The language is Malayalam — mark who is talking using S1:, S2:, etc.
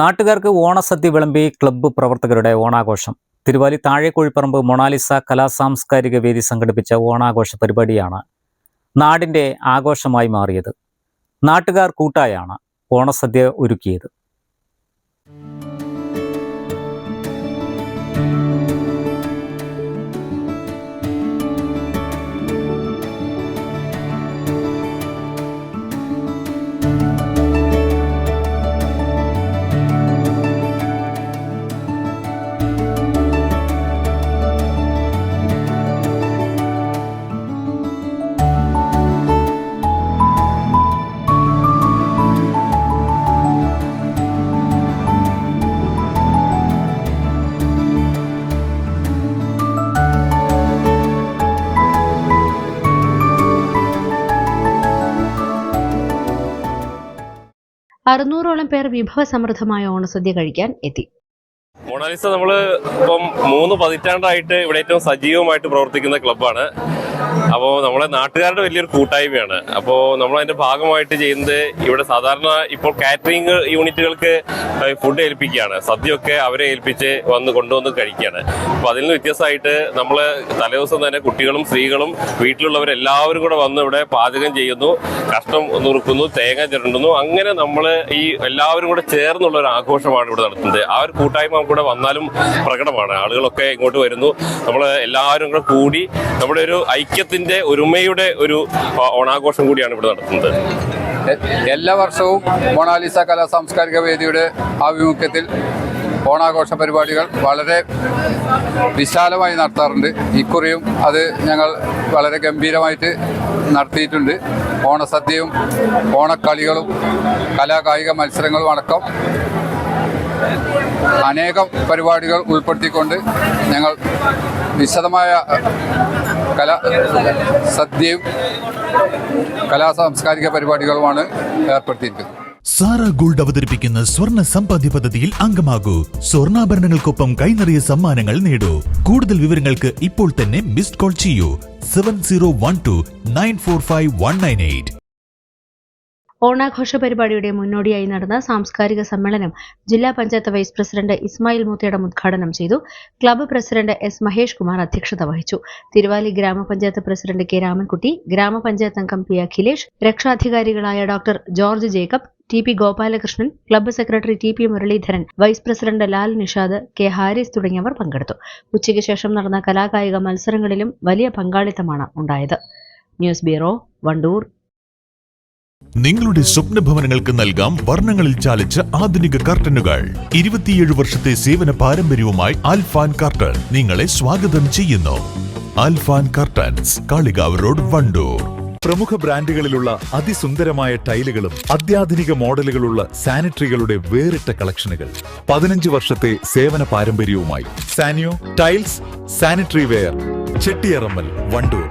S1: നാട്ടുകാർക്ക് ഓണസദ്യ വിളമ്പി ക്ലബ്ബ് പ്രവർത്തകരുടെ ഓണാഘോഷം. തിരുവാലി താഴെക്കുഴിപ്പറമ്പ് മൊണാലിസ കലാസാംസ്കാരിക വേദി സംഘടിപ്പിച്ച ഓണാഘോഷ പരിപാടിയാണ് നാടിന്റെ ആഘോഷമായി മാറിയത്. നാട്ടുകാർ കൂട്ടായാണ് ഓണസദ്യ ഒരുക്കിയത്.
S2: അറുന്നൂറോളം പേർ വിഭവസമൃദ്ധമായ ഓണസദ്യ കഴിക്കാൻ എത്തി.
S3: മൊണാലിസ നമ്മൾ ഇപ്പം മൂന്ന് പതിറ്റാണ്ടായിട്ട് ഇവിടെ ഏറ്റവും സജീവമായിട്ട് പ്രവർത്തിക്കുന്ന ക്ലബ്ബാണ്. അപ്പോൾ നമ്മളെ നാട്ടുകാരുടെ വലിയൊരു കൂട്ടായ്മയാണ്. അപ്പോൾ നമ്മൾ അതിന്റെ ഭാഗമായിട്ട് ചെയ്യുന്നത് ഇവിടെ സാധാരണ ഇപ്പോൾ കാറ്ററിംഗ് യൂണിറ്റുകൾക്ക് ഫുഡ് ഏൽപ്പിക്കുകയാണ്. സദ്യയൊക്കെ അവരെ ഏൽപ്പിച്ച് വന്ന് കൊണ്ടുവന്ന് കഴിക്കുകയാണ്. അപ്പോൾ അതിൽ നിന്ന് വ്യത്യസ്തമായിട്ട് നമ്മൾ തലേദിവസം തന്നെ കുട്ടികളും സ്ത്രീകളും വീട്ടിലുള്ളവരെല്ലാവരും കൂടെ വന്ന് ഇവിടെ പാചകം ചെയ്യുന്നു. കഷ്ണം നുറുക്കുന്നു തേങ്ങ ചിരണ്ടുന്നു. അങ്ങനെ നമ്മൾ ഈ എല്ലാവരും കൂടെ ചേർന്നുള്ള ഒരു ആഘോഷമാണ് ഇവിടെ നടത്തുന്നത്. ആ ഒരു കൂട്ടായ്മ കൂടെ വന്നാലും പ്രകടമാണ്. ആളുകളൊക്കെ ഇങ്ങോട്ട് വരുന്നു. നമ്മൾ എല്ലാവരും കൂടെ കൂടി നമ്മുടെ ഒരു ഐക്യത്തിന്റെ ഒരുമയുടെ ഒരു ഓണാഘോഷം കൂടിയാണ് ഇവിടെ നടത്തുന്നത്.
S4: എല്ലാ വർഷവും മൊണാലിസ കലാ സാംസ്കാരിക വേദിയുടെ ആഭിമുഖ്യത്തിൽ ഓണാഘോഷ പരിപാടികൾ വളരെ വിശാലമായി നടത്താറുണ്ട്. ഇക്കുറിയും അത് ഞങ്ങൾ വളരെ ഗംഭീരമായിട്ട് നടത്തിയിട്ടുണ്ട്. ഓണസദ്യയും ഓണക്കളികളും കലാകായിക മത്സരങ്ങളും അടക്കം അനേകം പരിപാടികൾ ഉൾപ്പെടുത്തിക്കൊണ്ട് ഞങ്ങൾ വിശദമായ കല സദ്യയും കലാ സാംസ്കാരിക പരിപാടികളുമാണ് ഏർപ്പെടുത്തിയിരിക്കുന്നത്.
S5: സാറ ഗോൾഡ് അവതരിപ്പിക്കുന്ന സ്വർണ സമ്പാദ്യ പദ്ധതിയിൽ അംഗമാകൂ. സ്വർണാഭരണങ്ങൾക്കൊപ്പം കൈനിറിയ സമ്മാനങ്ങൾ നേടൂ. കൂടുതൽ വിവരങ്ങൾക്ക് ഇപ്പോൾ തന്നെ മിസ്ഡ് കോൾ ചെയ്യൂ. Seven zero one two nine four five one nine eight.
S2: ഓണാഘോഷ പരിപാടിയുടെ മുന്നോടിയായി നടന്ന സാംസ്കാരിക സമ്മേളനം ജില്ലാ പഞ്ചായത്ത് വൈസ് പ്രസിഡന്റ് ഇസ്മായിൽ മൂത്തേടം ഉദ്ഘാടനം ചെയ്തു. Club president S Mahesh Kumar അധ്യക്ഷത വഹിച്ചു. തിരുവാലി ഗ്രാമപഞ്ചായത്ത് പ്രസിഡന്റ് കെ രാമൻകുട്ടി ഗ്രാമപഞ്ചായത്ത് അംഗം P Akhilesh രക്ഷാധികാരികളായ doctor George Jacob T P Gopalakrishnan club secretary T P Muralidharan vice president Lal Nishad K Haris തുടങ്ങിയവർ പങ്കെടുത്തു. ഉച്ചയ്ക്ക് ശേഷം നടന്ന കലാകായിക മത്സരങ്ങളിലും വലിയ പങ്കാളിത്തമാണ് ഉണ്ടായത്. News bureau Wandoor.
S5: നിങ്ങളുടെ സ്വപ്ന ഭവനങ്ങൾക്ക് നൽകാം വർണങ്ങളിൽ ചാലിച്ച ആധുനിക കർട്ടനുകൾ. ഇരുപത്തിയേഴ് വർഷത്തെ സേവന പാരമ്പര്യവുമായി ആൽഫാൻ കർട്ടൻ നിങ്ങളെ സ്വാഗതം ചെയ്യുന്നു. Alfan curtains Kalikavu road Wandoor.
S6: പ്രമുഖ ബ്രാൻഡുകളിലുള്ള അതിസുന്ദരമായ ടൈലുകളും അത്യാധുനിക മോഡലുകളുള്ള സാനിറ്ററികളുടെ വേറിട്ട കളക്ഷനുകൾ. പതിനഞ്ച് വർഷത്തെ സേവന പാരമ്പര്യവുമായി Saniyo tiles sanitary ware Chettiyarammal Wandoor.